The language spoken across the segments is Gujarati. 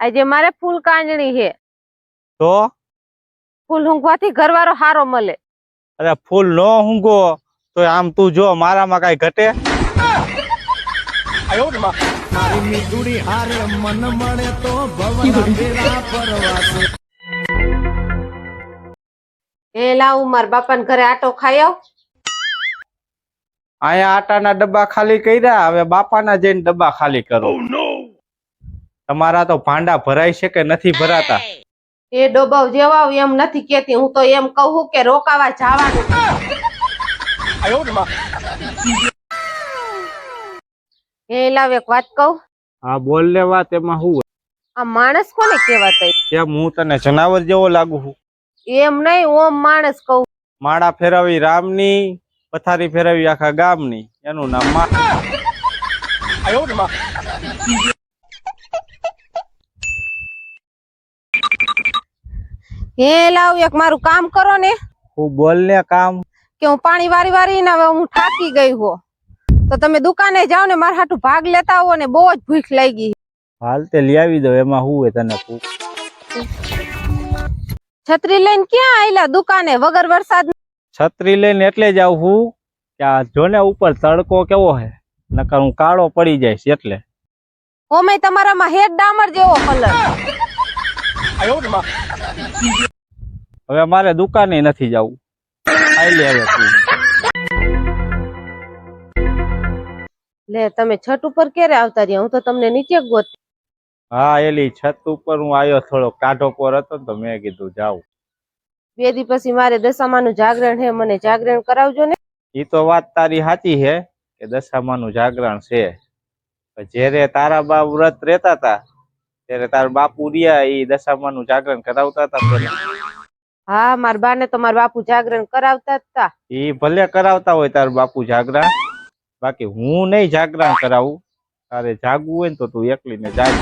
આજે મારે ફૂલ કાંજણી છે તો? ફૂલ ઊંઘવાથી ઘરવાળો હારો મળે. અરે ફૂલ નો હુંગો તો આમ તું જો મારામાં કઈ ઘટે? એ લાવ માર મારા બાપાને ઘરે આટો ખાઈ આવ. અહીંયા આટાના ડબ્બા ખાલી કર્યા હવે બાપાના જઈને ડબ્બા ખાલી કરો. તમારા તો ભાંડા ભરાય છે કે નથી ભરાતા? એ ડોબાવ જેવા એમ નથી કેતી હું તો એમ કહું કે રોકાવા જવાનું. એ લાવ એક વાત કહું. હા બોલ વાત એમાં હું આ માણસ કોને કહેવાતા કેમ હું તને જનાવર જેવો લાગુ છું. એમ નહીં ઓમ માણસ કહું. માળા ફેરવી રામની પથારી ફેરવી આખા ગામની. એનું નામ મા એ લાવ એક મારું કામ કરો ને. હું બોલ ને કામ. કે હું પાણી વારી વારી ને હવે હું થાકી ગઈ હો. તો તમે દુકાને જાઓ ને મારા હાટું ભાગ લેતા હો ને બહુ જ ભૂખ લાગી. હાલ તે લઈ આવી દો એમાં હું એ તને છત્રી લઈને ક્યાં આયલા દુકાને વગર વરસાદ છત્રી લઈને એટલે જ આવું હું કે આ જોને ઉપર તડકો કેવો હે? નકર હું કાળો પડી જઈશ એટલે. ઓમે તમારામાં હેડ ડામર જેવો કલર. હવે મારે દુકાને નથી જવું. ખાઈ લે હવે લે તમે છત ઉપર ક્યારે આવતા રહ્યા? હું તો તમને નીચે ગોત હા એલી છત ઉપર હું આવ્યો થોડો કાઢો પર હતો તો મેં કીધું જાઉં. બે દી પછી મારે દશામાનું જાગરણ હે મને જાગરણ કરાવજો ને. ઈ તો વાત તારી સાચી છે કે દશામાનું જાગરણ છે. જ્યારે તારા બા વ્રત રહેતા હતા ત્યારે તારા બાપુ રહ્યા એ દશામાનું જાગરણ કરાવતા હતા પેલા હા બા બાને તો માર બાપુ જાગરણ કરાવતા હતા એ ભલે કરાવતા હોય તાર બાપુ જાગરણ બાકી હું નહીં જાગરણ કરાવું. તારે જાગવું હોય ને તો તું એકલી ને જાગ.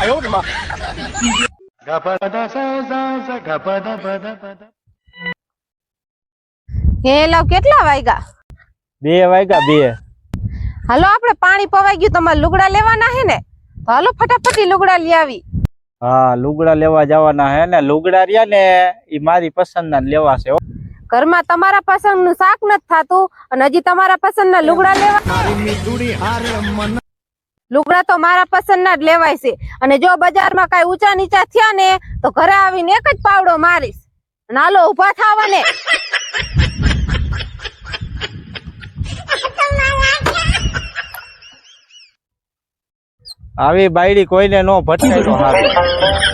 હેલો લાવ કેટલા વાગ્યા? બે વાગ્યા બે. હાલો આપણે પાણી પવાઈ ગયું તમારે લુગડા લેવાના હે ને? તો હાલો ફટાફટ લુગડા લઈ આવી. હા લુગડા લેવા જવાના હે ને લુગડા રહ્યા ને એ મારી પસંદ ના લેવા છે ઘરમાં તમારા પસંદનું શાક નથી થાતું અને હજી તમારા પસંદ ના લુગડા લેવા લુગડા તો મારા પસંદ ના જ લેવાય છે. અને જો બજારમાં કઈ ઊંચા નીચા થયા ને તો ઘરે આવીને એક જ પાવડો મારીશ. અને હાલો ઊભા થાવા ને આવી બાયડી કોઈને નો ભટકાય તો સારું